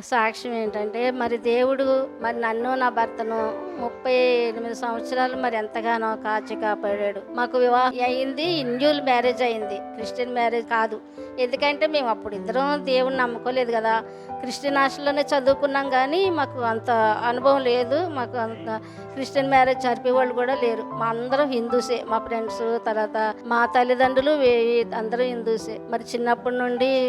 సాక్ష్యం ఏంటంటే మరి దేవుడు మరి నన్ను నా భర్తను ముప్పై ఎనిమిది సంవత్సరాలు మరి ఎంతగానో కాచి కాపాడాడు. మాకు వివాహం అయింది ఇండ్యూల్ మ్యారేజ్ అయింది. క్రిస్టియన్ మ్యారేజ్ కాదు. ఎందుకంటే మేము అప్పుడు ఇద్దరం దేవుని నమ్ముకోలేదు కదా. క్రిస్టియన్ హాస్టల్లోనే చదువుకున్నాం కానీ మాకు అంత అనుభవం లేదు. మాకు అంత క్రిస్టియన్ మ్యారేజ్ జరిపే వాళ్ళు కూడా లేరు. మా అందరం హిందూసే. మా ఫ్రెండ్స్ తర్వాత మా తల్లిదండ్రులు అందరూ హిందూసే. మరి చిన్నప్పటి నుండి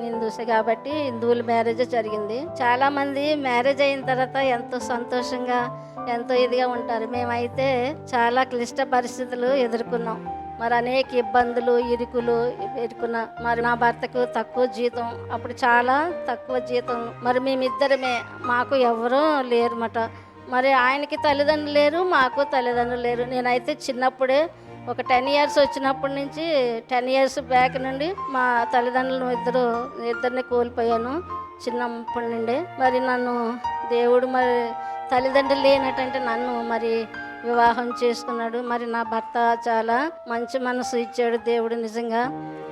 హిందూసే కాబట్టి హిందువుల మ్యారేజ్ జరిగింది. చాలామంది మ్యారేజ్ అయిన తర్వాత ఎంతో సంతోషంగా ఎంతో ఇదిగా ఉంటారు. మేమైతే చాలా క్లిష్ట పరిస్థితులు ఎదుర్కొన్నాం. మరి అనేక ఇబ్బందులు ఇరుకులు ఎరుకున్న మరి నా భర్తకు తక్కువ జీతం అప్పుడు చాలా తక్కువ జీతం. మరి మేమిద్దరమే మాకు ఎవరూ లేరన్నమాట. మరి ఆయనకి తల్లిదండ్రులు లేరు మాకు తల్లిదండ్రులు లేరు. నేనైతే చిన్నప్పుడే ఒక టెన్ ఇయర్స్ వచ్చినప్పటి నుంచి టెన్ ఇయర్స్ బ్యాక్ నుండి మా తల్లిదండ్రులు ఇద్దరు ఇద్దరిని కోల్పోయాను చిన్నప్పటి నుండి. మరి నన్ను దేవుడు మరి తల్లిదండ్రులు లేనటంటే నన్ను మరి వివాహం చేసుకున్నాడు. మరి నా భర్త చాలా మంచి మనసు ఇచ్చాడు దేవుడు నిజంగా.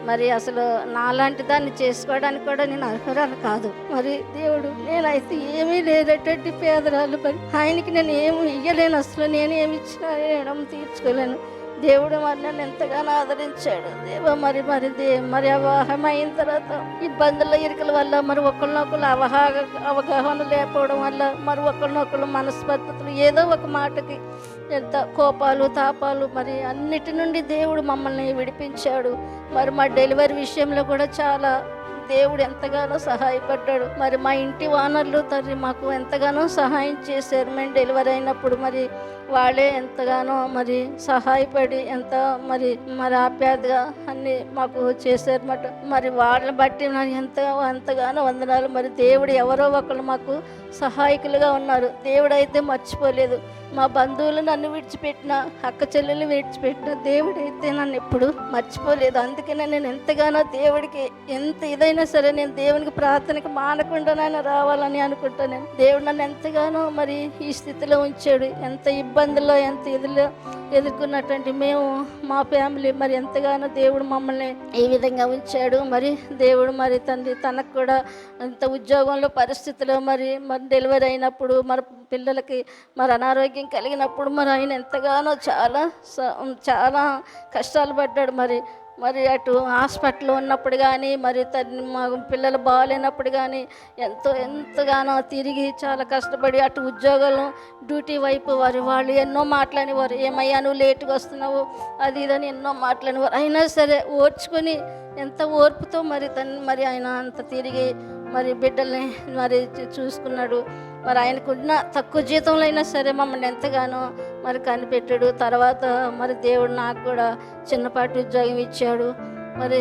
మరి అసలు నాలాంటి దాన్ని చేసుకోవడానికి కూడా నేను అర్హురాలు కాదు. మరి దేవుడు నేనైతే ఏమీ లేనటువంటి పేదరాలు. మరి ఆయనకి నేను ఏమి ఇయ్యలేను. అసలు నేను ఏమి ఇచ్చినా తీర్చుకోలేను. దేవుడు మరి నన్ను ఎంతగానో ఆదరించాడు. దేవ మరి మరి దే మరి అవాహం అయిన తర్వాత ఇబ్బందుల ఇరుకల వల్ల మరి ఒకరినొకరు అవగా అవగాహన లేకపోవడం వల్ల మరి ఒకరినొకరు మనస్పద్ధతులు ఏదో ఒక మాటకి ఎంత కోపాలు తాపాలు మరి అన్నిటి నుండి దేవుడు మమ్మల్ని విడిపించాడు. మరి మా డెలివరీ విషయంలో కూడా చాలా దేవుడు ఎంతగానో సహాయపడ్డాడు. మరి మా ఇంటి ఓనర్లు తండ్రి మాకు ఎంతగానో సహాయం చేశారు. మేము డెలివరీ అయినప్పుడు మరి వాళ్ళే ఎంతగానో మరి సహాయపడి ఎంత మరి మరి ఆప్యాయతగా అన్ని మాకు చేశారన్నమాట మరి వాళ్ళని బట్టి నాకు ఎంత ఎంతగానో వందనాలు. మరి దేవుడు ఎవరో ఒకరు మాకు సహాయకులుగా ఉన్నారు. దేవుడు అయితే మర్చిపోలేదు. మా బంధువులు నన్ను విడిచిపెట్టిన అక్క చెల్లెలు విడిచిపెట్టిన దేవుడైతే నన్ను ఎప్పుడు మర్చిపోలేదు. అందుకనే నేను ఎంతగానో దేవుడికి ఎంత ఇదైనా సరే నేను దేవునికి ప్రార్థనకి మానకుండానైనా రావాలని అనుకుంటాను. నేను దేవుడు నన్ను ఎంతగానో మరి ఈ స్థితిలో ఉంచాడు. ఎంత ఇబ్బందుల్లో ఎంత ఇదిలో ఎదుర్కొన్నటువంటి మేము మా ఫ్యామిలీ మరి ఎంతగానో దేవుడు మమ్మల్ని ఈ విధంగా ఉంచాడు. మరి దేవుడు మరి తండ్రి తనకు కూడా ఇంత ఉద్యోగంలో పరిస్థితిలో మరి మరి డెలివరీ అయినప్పుడు మరి పిల్లలకి మరి అనారోగ్యం కలిగినప్పుడు మరి ఆయన ఎంతగానో చాలా స- చాలా కష్టాలు పడ్డాడు. మరి మరి అటు హాస్పిటల్లో ఉన్నప్పుడు కానీ మరి తన మా పిల్లలు బాగాలేనప్పుడు కానీ ఎంతో ఎంతగానో తిరిగి చాలా కష్టపడి అటు ఉద్యోగాలు డ్యూటీ వైపు వారు వాళ్ళు ఎన్నో మాట్లాడేవారు ఏమయ్యా నువ్వు లేటుగా వస్తున్నావు? అది ఇదని ఎన్నో మాట్లాడేవారు అయినా సరే ఓర్చుకొని ఎంత ఓర్పుతో మరి తను మరి ఆయన అంత తిరిగి మరి బిడ్డల్ని మరి చూసుకున్నాడు. మరి ఆయనకున్న తక్కువ జీతంలో అయినా సరే మమ్మల్ని ఎంతగానో మరి కనిపెట్టాడు. తర్వాత మరి దేవుడు నాకు కూడా చిన్నపాటి ఉద్యోగం ఇచ్చాడు. మరి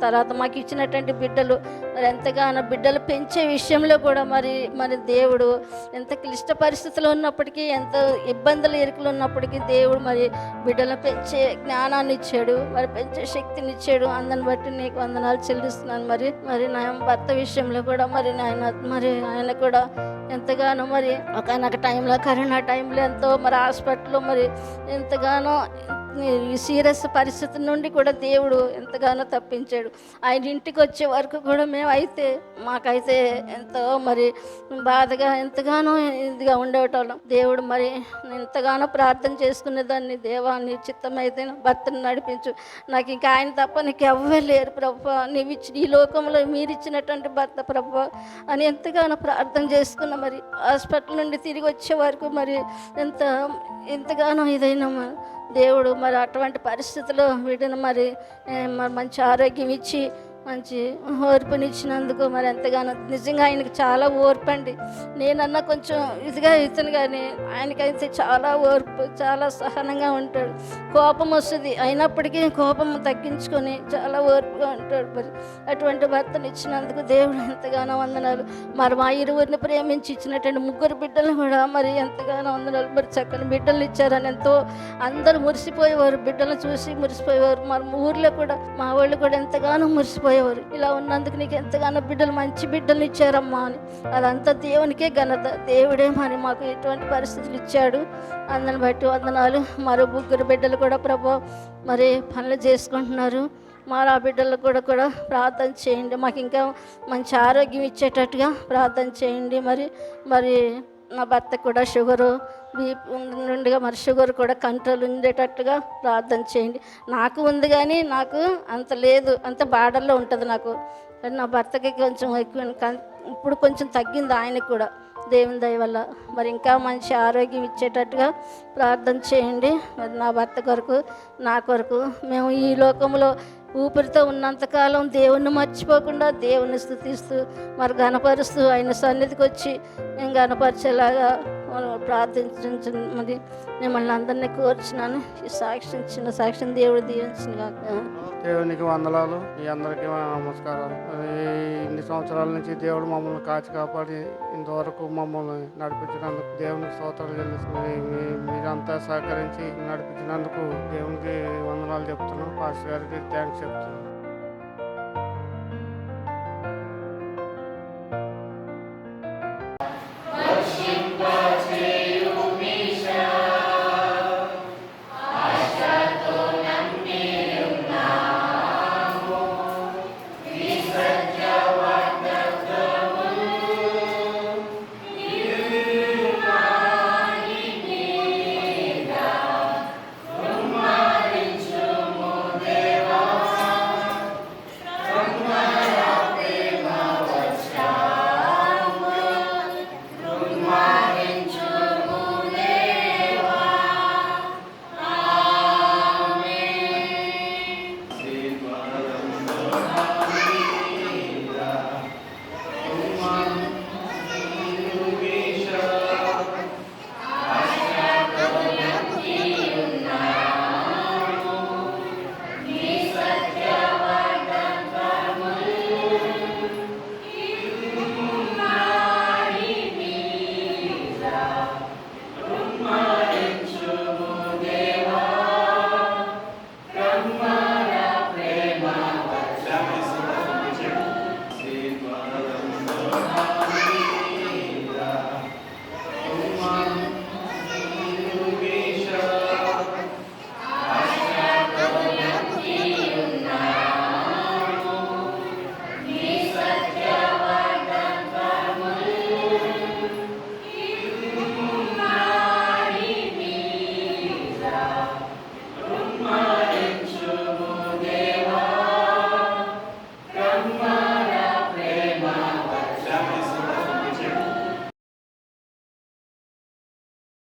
తర్వాత మాకు ఇచ్చినటువంటి బిడ్డలు మరి ఎంతగానో బిడ్డలు పెంచే విషయంలో కూడా మరి మరి దేవుడు ఎంత క్లిష్ట పరిస్థితులు ఉన్నప్పటికీ ఎంత ఇబ్బందులు ఇరుకులు ఉన్నప్పటికీ దేవుడు మరి బిడ్డలను పెంచే జ్ఞానాన్ని ఇచ్చాడు మరి పెంచే శక్తిని ఇచ్చాడు. అందరిని బట్టి నీకు వందనాలు చెల్లిస్తున్నాను. మరి మరి నా భర్త విషయంలో కూడా మరి నాయన మరి ఆయన కూడా ఎంతగానో మరి ఒకనొక టైంలో కరోనా టైంలో ఎంతో మరి హాస్పిటల్లో మరి ఎంతగానో సీరియస్ పరిస్థితి నుండి కూడా దేవుడు ఎంతగానో తప్పించాడు. ఆయన ఇంటికి వచ్చే వరకు కూడా మేమైతే మాకైతే ఎంతో మరి బాధగా ఎంతగానో ఇదిగా ఉండేటోళ్ళం. దేవుడు మరి ఎంతగానో ప్రార్థన చేసుకునేదాన్ని. దేవాన్ని చిత్తమైతే నా భర్తను నడిపించు. నాకు ఇంకా ఆయన తప్ప నీకు ఎవ్వరు లేరు ప్రభు. నీవు ఇచ్చి ఈ లోకంలో మీరు ఇచ్చినటువంటి భర్త ప్రభు అని ఎంతగానో ప్రార్థన చేసుకున్న మరి హాస్పిటల్ నుండి తిరిగి వచ్చే వరకు మరి ఎంత ఎంతగానో ఇదైనా మరి దేవుడు మరి అటువంటి పరిస్థితుల్లో వీటిని మరి మరి మంచి ఆరోగ్యం ఇచ్చి మంచి ఓర్పునిచ్చినందుకు మరి ఎంతగానో నిజంగా ఆయనకి చాలా ఓర్పు అండి నేనన్నా కొంచెం ఇదిగా ఇతను కానీ ఆయనకైతే చాలా ఓర్పు చాలా సహనంగా ఉంటాడు. కోపం వస్తుంది. అయినప్పటికీ కోపం తగ్గించుకొని చాలా ఓర్పుగా ఉంటాడు మరి. అటువంటి భర్తను ఇచ్చినందుకు దేవుడు ఎంతగానో వందనాలు. మరి మా ఇరువురిని ప్రేమించి ఇచ్చినటువంటి ముగ్గురు బిడ్డలను కూడా మరి ఎంతగానో వందనాలు. మరి చక్కని బిడ్డలు ఇచ్చారని ఎంతో అందరూ మురిసిపోయేవారు. బిడ్డలను చూసి మురిసిపోయేవారు. మరి ఊర్లో కూడా మా వాళ్ళు కూడా ఎంతగానో మురిసిపోయారు. మురిసిపోయేవారు ఇలా ఉన్నందుకు నీకు ఎంతగానో బిడ్డలు మంచి బిడ్డలు ఇచ్చారమ్మా అని. అదంతా దేవునికే ఘనత. దేవుడే మరి మాకు ఎటువంటి పరిస్థితులు ఇచ్చాడు. అందరిని బట్టి వందనాలు. మరో ముగ్గురు బిడ్డలు కూడా ప్రభు మరి పనులు చేసుకుంటున్నారు. మా ఆ బిడ్డలకు కూడా కూడా ప్రార్థన చేయండి. మాకు ఇంకా మంచి ఆరోగ్యం ఇచ్చేటట్టుగా ప్రార్థన చేయండి. మరి మరి నా భర్త కూడా షుగరు బీపీ నుండిగా మరి షుగర్ కూడా కంట్రోల్ ఉండేటట్టుగా ప్రార్థన చేయండి. నాకు ఉంది కానీ నాకు అంత లేదు అంత బార్డర్లో ఉంటుంది నాకు. కానీ నా భర్తకి కొంచెం ఎక్కువ ఇప్పుడు కొంచెం తగ్గింది ఆయనకు కూడా. దేవుని దయ వల్ల. మరి ఇంకా మంచి ఆరోగ్యం ఇచ్చేటట్టుగా ప్రార్థన చేయండి. మరి నా భర్త కొరకు నా కొరకు. మేము ఈ లోకంలో ఊపిరితో ఉన్నంతకాలం దేవుణ్ణి మర్చిపోకుండా దేవుని స్థుతిస్తూ మరి గణపరుస్తూ ఆయన సన్నిధికి వచ్చి మేము గణపరిచేలాగా ప్రార్థించమని మిమ్మల్ని అందరినీ కోరుచున్నాను. ఈ సాక్ష్యం చిన్న సాక్ష్యం దేవుడు దీవించిన కాక దేవునికి వందనాలు. మీ అందరికీ నమస్కారం నమస్కారాలు. ఈ ఇన్ని సంవత్సరాల నుంచి దేవుడు మమ్మల్ని కాచి కాపాడి ఇంతవరకు మమ్మల్ని నడిపించినందుకు దేవునికి స్తోత్రాలు చెల్లిస్తున్నాయి మీరంతా సహకరించి నడిపించినందుకు దేవునికి వందనాలు చెప్తున్నాం పాస్టర్ గారికి థ్యాంక్స్ చెప్తున్నాం